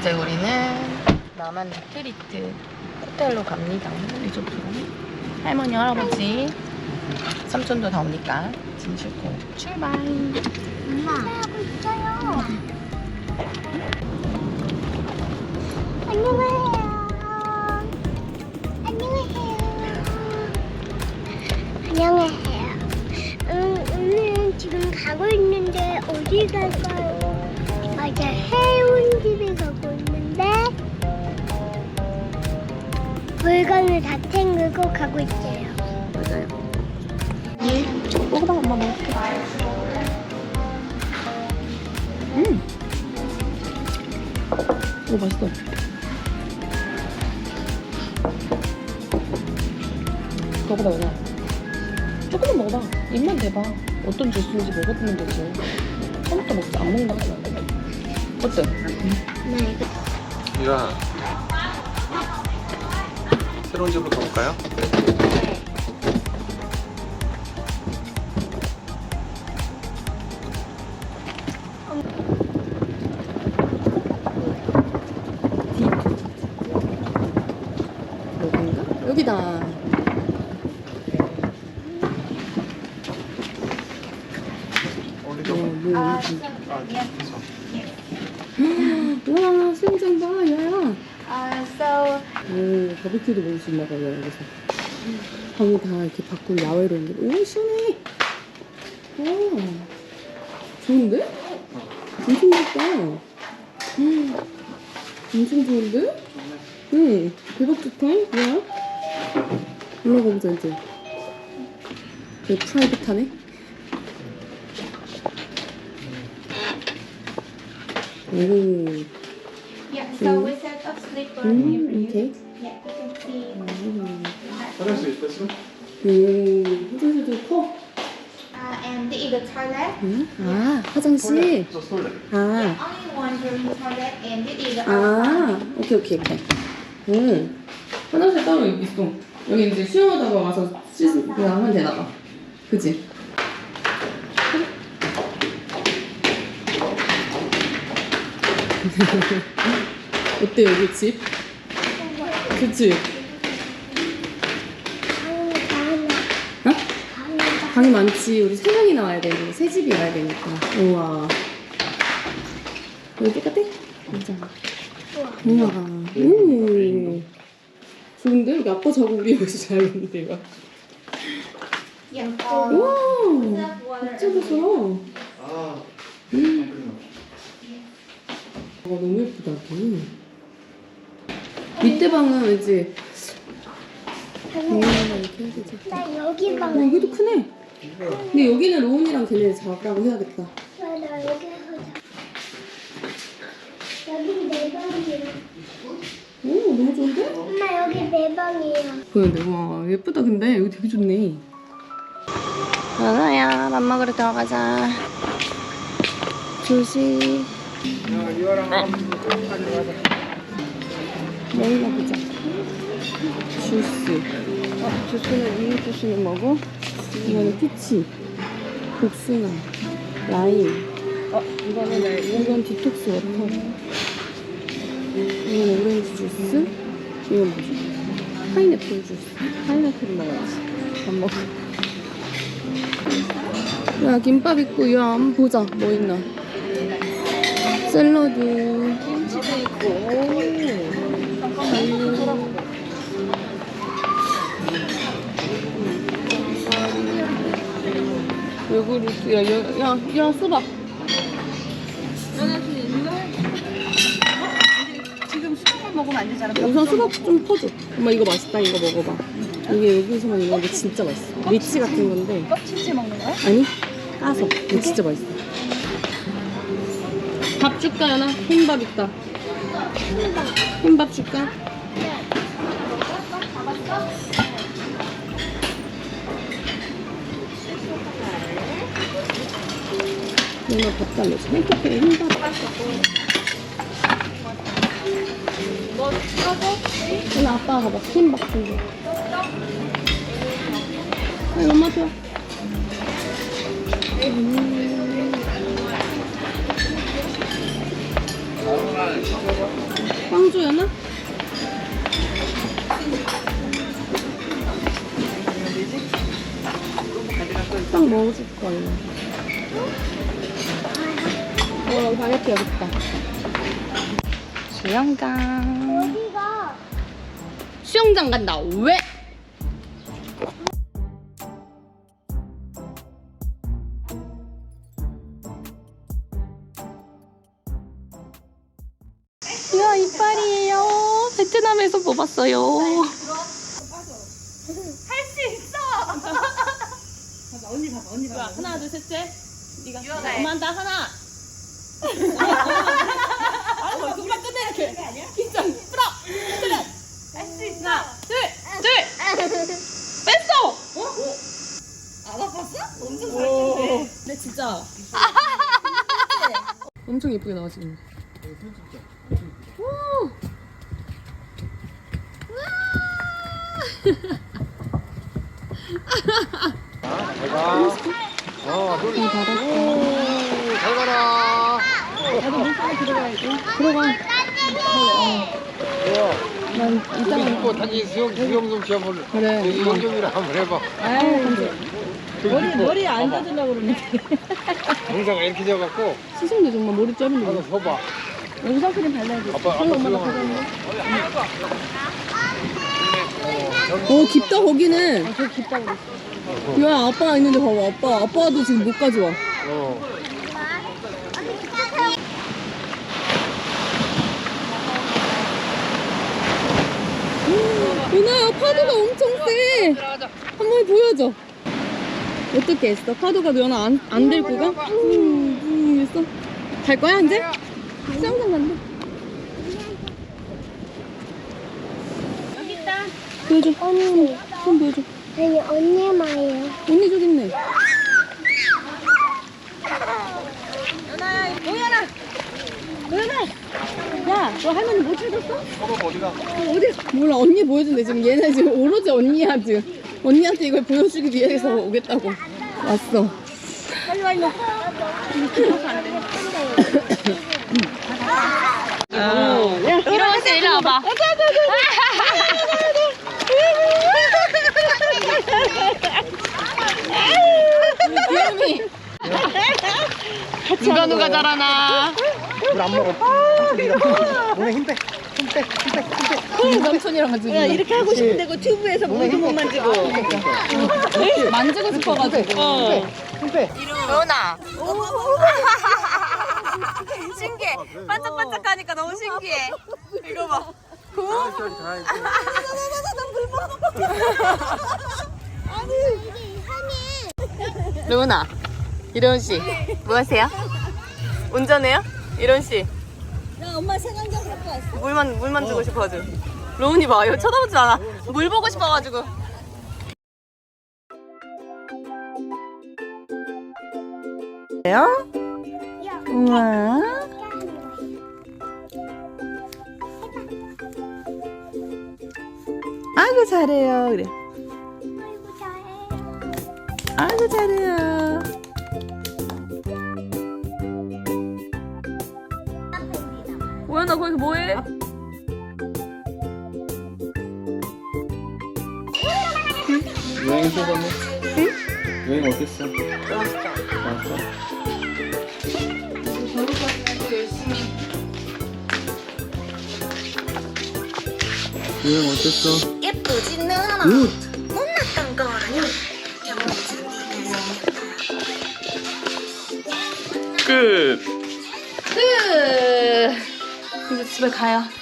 이제 우리는 남한 리트리트 호텔로 갑니다. 리조트로. 할머니, 할아버지, 삼촌도 다 오니까 짐 싣고 출발. 엄마. 하고 있어요. 안녕하세요. 안녕하세요. 안녕하세요. 음, 오늘은 지금 가고 있는데 어디 갈까요? 물건을 다 챙기고 가고 있어요. 맞아요. 예, 먹어봐, 엄마 먹을게. 음. 오, 맛있어. 먹어봐, 그냥. 조금만 먹어봐. 입만 대봐. 어떤 주스인지 먹어보면 되지. 처음부터 먹지, 안 먹는다. 어때? 네, 이거 새로운 집으로 가볼까요? 여긴가? 여기다. 어, 뭐, 여기. 아, 와, 수영장 봐, 야. Uh, so 오, 바비큐도 먹을 수 있나 봐요, 여기서. 방이 다 이렇게 밖으로 야외로 온 게. 오, 시원해. 와, 좋은데? 엄청 좋다. 음, 엄청 좋은데? 응, 대박 좋다. 뭐야? 올라가 보자, 이제. 여기 프라이빗하네? 오, yeah, so we set 음. 오케이. 음, 화장실 있겠어? 오, 화장실도 커. Uh, and the, the toilet. 응? 아, 화장실. 저 솔레 아, Only one room toilet and this is the 아, 오케이, 오케이, 오케이. 응. 화장실 따로 있어. 여기 이제 수영하다가 와서 씻, 그냥 하면 되나 봐. 그지? 어때, 여기 집? 그치? 어? 방이 많지. 우리 세 명이 나와야 되는데, 세 집이 와야 되니까. 우와. 여기 똑같아? 괜찮아. 우와. 오. 좋은데? 여기 아빠 자고 우리 여기서 자야겠는데, 이거. 우와. 진짜 좋아. 아 와, 너무 예쁘다, 여기. 밑에 방은 왠지, 음, 이렇게 해야 되지. 나 여기 어, 방. 여기도 크네. 근데 여기는 로운이랑 걔네 자라고 해야겠다. 나 여기 하자. 여기 내 방이야. 오, 너무 좋은데? 엄마 여기 내 방이야. 보는데 와 예쁘다 근데 여기 되게 좋네 하나야 밥 먹으러 들어가자 조심 먹나 보자 주스 어, 주스는 이 주스는 뭐고? 이거는 피치 복숭아 라임 어 이거는 내 이건 디톡스 워터 이건 오렌지 주스 이건 뭐지? 파인애플 주스. 파인애플 먹어야지. 밥 먹어. 야, 김밥 있고, 야, 한번 보자. 뭐 있나. 샐러드. 요구르트, 야, 야, 야, 야, 수박. 지금 수박 먹으면 안 되잖아. 우선 수박 좀 퍼줘. 엄마 이거 맛있다. 이거 먹어봐. 이게 여기서만 있는 게 진짜 맛있어. 리치 같은 건데. 껍질째 먹는 거야? 아니 까서 이거 진짜 맛있어 밥 줄까 연아? 흰밥 있다 흰밥 줄까? 연아 밥 달래줘 햄커피 흰밥 연아 아빠가 가봐 흰밥 준대 아니 엄마 줘 음. 수영장. 여기가 수영장 간다. 왜? 이야 이빨이에요. 베트남에서 뽑았어요. 하나 둘 셋째. 네가 엄마한테 하나. 아, 금방 끝내 이렇게. 긴장 풀어. 그래. 할수 있어. 하나, 둘, 둘. 뺐어. 어? 안 아팠어? 엄청 잘했는데. 근데 진짜. 엄청 예쁘게 나와 지금. 오. 어, 이. 잘 가라. 들어가. 난 이따가. 입고 다시 수영 수영 좀 시험을. 그래. 영경이랑 한번 해봐. 아유. 머리 머리 안 뜯으려고 그러는데. 동사가 이렇게 져갖고 수승도 정말 머리 한번 거. 서봐. 여기 선크림 발라야 돼. 아빠 아빠 가져왔는데. 오, 깊다, 거기는. 아, 저기 깊다 그랬어. 야, 아빠가 있는데 봐봐. 아빠, 아빠도 지금 못 가져와. 어. 유나야, 파도가 엄청 세. 한 번 보여줘. 어떻게 했어? 파도가 연아 안, 안 들고 가? 음, 음, 했어. 갈 거야, 이제? 수영장 간다. 여기 있다. 보여줘. 언니. 손 보여줘. 아니 언니 말이에요. 언니 저기 있네. 야, 너 할머니 못 찾았어? 서봐 어디가? 어디? 몰라, 언니 보여준대. 지금 얘네 지금 오로지 언니야, 지금. 언니한테 이걸 보여주기 위해서 오겠다고. 왔어. 빨리 와, 이거. 야, 이러면서 일로 와봐. 귀염이. 누가 누가 잘하나. 물안 먹어. 몸에 힘 빼. 힘 빼. 힘 빼. 힘 빼. 삼촌이랑 같이. 야, 이렇게 하고 싶은데 그 튜브에서 물도 못 만지고. 만지고 싶어가지고. 힘 빼. 로나. 신기해. 반짝반짝하니까 너무 신기해. 이거 봐. 로나. 이런 씨. 뭐 하세요? 운전해요? 이런 씨. 나 엄마 생강장 갖고 왔어. 물만 물만 주고 싶어가지고. 로운이 봐. 이거 쳐다보지 않아. 물 보고 싶어 가지고. 우와. 아이고 잘해요. 그래. 아이고 잘해요. 오연아 거기서 뭐해? 여행 소감은? 여행 어땠어? 좋았어. 여행 어땠어? 예쁘지는 않아. 굿! 못났던 거 아니야? 끝! 끝. 이제 집에 가요.